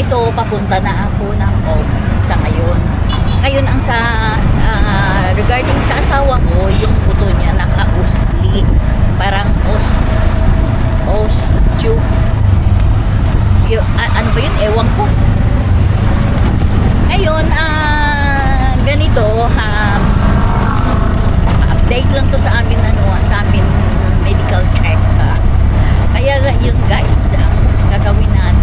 ito papunta na ako ng office sa ngayon. Ngayon ang sa ah, regarding sa asawa ko, yung buto niya naka-usli. Parang os osteo. Yung, a- ano ba yun? Ewan ko. Ngayon, ah, ganito, um, update lang to sa amin, ano, sa amin medical check. ah. Kaya yun guys, ang gagawin natin ah,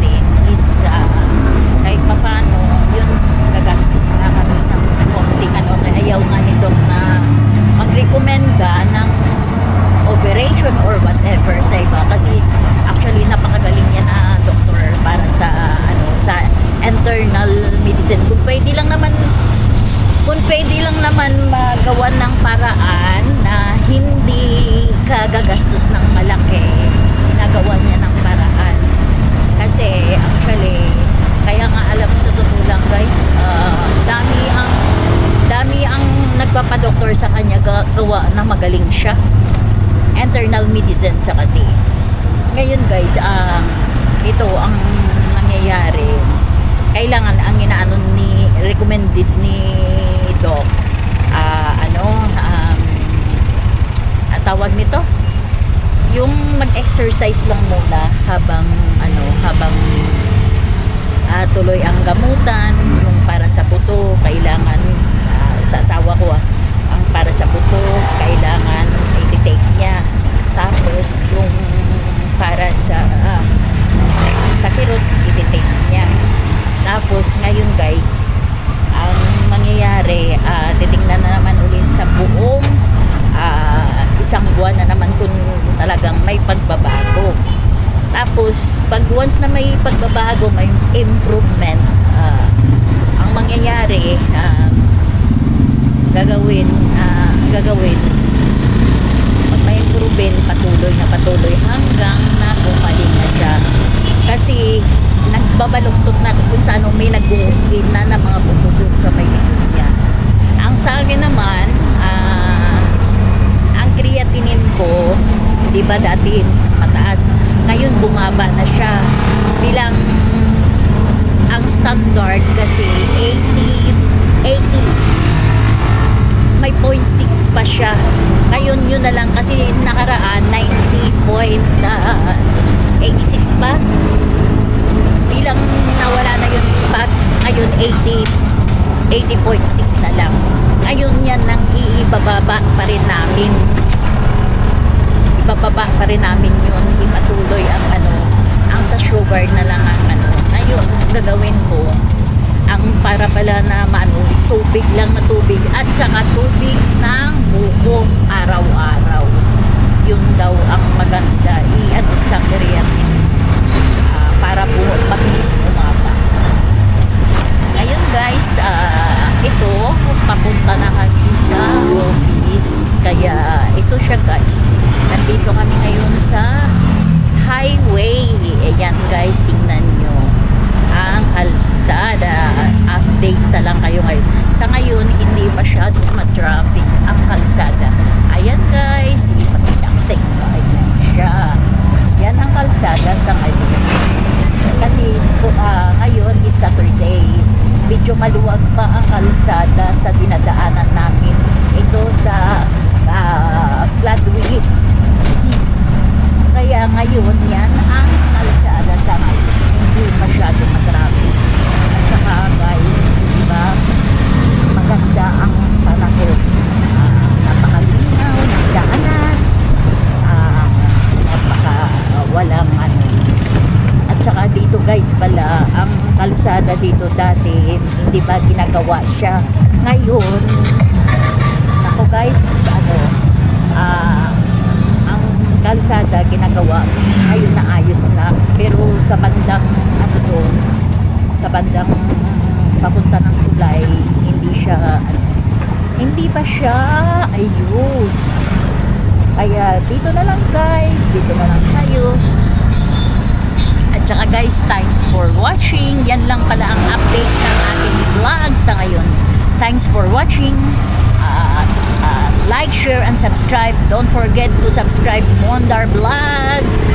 kahit papano, yun gagastos na kami sa konting ano, kaya ayaw nga nitong na mag-recommenda ng operation or whatever sa iba. Kasi actually napakagaling niya na doktor para sa ano sa internal medicine. Kung pwede lang naman kung pwede lang naman magawa ng paraan na hindi kagagastos ng malaki ginagawa niya ng paraan. Kasi actually kaya nga alam mo sa totoo lang guys ah, dami ang dami ang nagpapadoktor sa kanya ga- gawa na magaling siya. Internal medicine sa kasi. Ngayon guys ah ito ang nangyayari. Kailangan ang inaano ni recommended ni doc ah, ano um, tawag nito? Yung mag-exercise lang muna habang ano habang ah, tuloy ang gamutan yung para sa buto kailangan ah, sa asawa ko ah, ang para sa buto kailangan i-take niya. Tapos yung para sa ah, sa kirot i-take niya tapos ngayon guys ang mangyayari ah, titingnan na naman ulit sa buong ah, isang buwan na naman kung talagang may pagbabago tapos pag once na may pagbabago may improvement ah, ang mangyayari ah, gagawin ang gagawin pag may improvement patuloy na patuloy hanggang na gumaling na siya. Kasi nagbabaluktot na kung sa anong may nag-uusli na ng mga buto doon sa may niya. Ang sa akin naman ah, ang creatinine ko di ba dati mataas ngayon bumaba na siya bilang ang standard kasi 80 80 may 0.6 pa siya. Ngayon yun na lang kasi nakaraan 90.86 pa. Bilang nawala na yun pag ngayon 80 80.6 na lang. Ngayon yan nang iibababa pa rin namin ibababa pa rin namin yun. Ipatuloy ang ano ang sa sugar na lang ang ano. Ngayon gagawin ko ang para pala na maano tubig lang na tubig at saka tubig ng buko araw-araw yun daw ang maganda i-ano sa creatine Ah, para po mabilis bumaba ngayon guys ah, ito papunta na kami sa office kaya ito siya guys nandito kami ngayon sa highway ayan guys tingnan nyo ang kalsada update na lang kayo ngayon sa ngayon hindi masyadong ma-traffic ang kalsada ayan guys ipakita ko sa inyo ayan siya yan ang kalsada sa ngayon kasi ah, ngayon is Saturday. Medyo maluwag pa ang kalsada sa dinadaanan namin. Ito sa uh, Flatway East. Kaya ngayon yan ang kalsada sa ngayon. Hindi masyado matraffic at saka guys diba maganda ang panahon Ah, napakalinaw ng daanan Ah, napaka walang ano at saka dito guys pala ang kalsada dito dati hindi ba ginagawa siya ngayon? Ako guys ano ah ang kalsada ginagawa ngayon na ayos na. Pero sa bandang ano doon sa bandang papunta ng tulay hindi siya hindi pa siya ayos? Kaya dito na lang guys. Dito na lang tayo at saka guys, thanks for watching. Yan lang pala ang update ng ating vlog sa ngayon. Thanks for watching. At, at like, share, and subscribe. Don't forget to subscribe Mondar Vlogs.